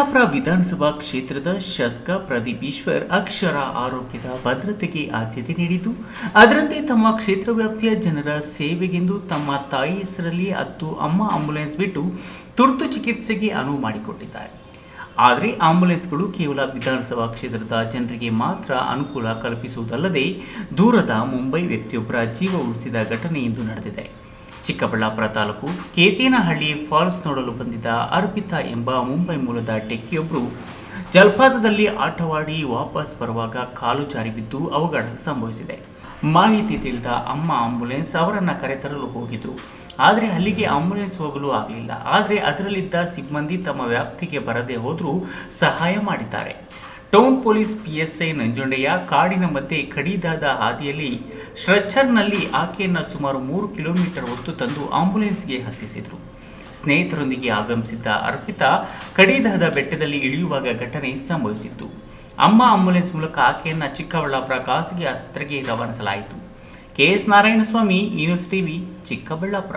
ಚಿಕ್ಕಬಳ್ಳಾಪುರ ವಿಧಾನಸಭಾ ಕ್ಷೇತ್ರದ ಶಾಸಕ ಪ್ರದೀಪ್ ಈಶ್ವರ್ ಅಕ್ಷರ ಆರೋಗ್ಯದ ಭದ್ರತೆಗೆ ಆದ್ಯತೆ ನೀಡಿದ್ದು, ಅದರಂತೆ ತಮ್ಮ ಕ್ಷೇತ್ರ ವ್ಯಾಪ್ತಿಯ ಜನರ ಸೇವೆಗೆಂದು ತಮ್ಮ ತಾಯಿ ಹೆಸರಲ್ಲಿ ಹತ್ತು ಅಮ್ಮ ಆಂಬ್ಯುಲೆನ್ಸ್ ಬಿಟ್ಟು ತುರ್ತು ಚಿಕಿತ್ಸೆಗೆ ಅನುವು ಮಾಡಿಕೊಟ್ಟಿದ್ದಾರೆ. ಆದರೆ ಆಂಬ್ಯುಲೆನ್ಸ್ಗಳು ಕೇವಲ ವಿಧಾನಸಭಾ ಕ್ಷೇತ್ರದ ಜನರಿಗೆ ಮಾತ್ರ ಅನುಕೂಲ ಕಲ್ಪಿಸುವುದಲ್ಲದೆ ದೂರದ ಮುಂಬೈ ವ್ಯಕ್ತಿಯೊಬ್ಬರ ಜೀವ ಉಳಿಸಿದ ಘಟನೆ ಇಂದು ನಡೆದಿದೆ. ಚಿಕ್ಕಬಳ್ಳಾಪುರ ತಾಲೂಕು ಕೇತೇನಹಳ್ಳಿ ಫಾಲ್ಸ್ ನೋಡಲು ಬಂದಿದ್ದ ಅರ್ಪಿತಾ ಎಂಬ ಮುಂಬೈ ಮೂಲದ ಟೆಕ್ಕಿಯೊಬ್ಬರು ಜಲಪಾತದಲ್ಲಿ ಆಟವಾಡಿ ವಾಪಸ್ ಬರುವಾಗ ಕಾಲು ಜಾರಿ ಬಿದ್ದು ಅವಘಡ ಸಂಭವಿಸಿದೆ. ಮಾಹಿತಿ ತಿಳಿದ ಅಮ್ಮ ಆಂಬುಲೆನ್ಸ್ ಅವರನ್ನು ಕರೆತರಲು ಹೋಗಿದ್ರು. ಆದರೆ ಅಲ್ಲಿಗೆ ಆಂಬುಲೆನ್ಸ್ ಹೋಗಲು ಆಗಲಿಲ್ಲ. ಆದರೆ ಅದರಲ್ಲಿದ್ದ ಸಿಬ್ಬಂದಿ ತಮ್ಮ ವ್ಯಾಪ್ತಿಗೆ ಬರದೇ ಹೋದರೂ ಸಹಾಯ ಮಾಡಿದ್ದಾರೆ. ಟೌನ್ ಪೊಲೀಸ್ ಪಿಎಸ್ಐ ನಂಜುಂಡಯ್ಯ ಕಾಡಿನ ಮಧ್ಯೆ ಕಡಿದಾದ ಹಾದಿಯಲ್ಲಿ ಸ್ಟ್ರೆಚರ್ನಲ್ಲಿ ಆಕೆಯನ್ನು ಸುಮಾರು ಮೂರು ಕಿಲೋಮೀಟರ್ ಹೊತ್ತು ತಂದು ಆಂಬ್ಯುಲೆನ್ಸ್ಗೆ ಹತ್ತಿಸಿದರು. ಸ್ನೇಹಿತರೊಂದಿಗೆ ಆಗಮಿಸಿದ್ದ ಅರ್ಪಿತಾ ಕಡಿದಾದ ಬೆಟ್ಟದಲ್ಲಿ ಇಳಿಯುವಾಗ ಘಟನೆ ಸಂಭವಿಸಿತ್ತು. ಅಮ್ಮ ಆಂಬ್ಯುಲೆನ್ಸ್ ಮೂಲಕ ಆಕೆಯನ್ನು ಚಿಕ್ಕಬಳ್ಳಾಪುರ ಖಾಸಗಿ ಆಸ್ಪತ್ರೆಗೆ ರವಾನಿಸಲಾಯಿತು. ಕೆಎಸ್ ನಾರಾಯಣಸ್ವಾಮಿ ಈ ನ್ಯೂಸ್ ಟಿವಿ, ಚಿಕ್ಕಬಳ್ಳಾಪುರ.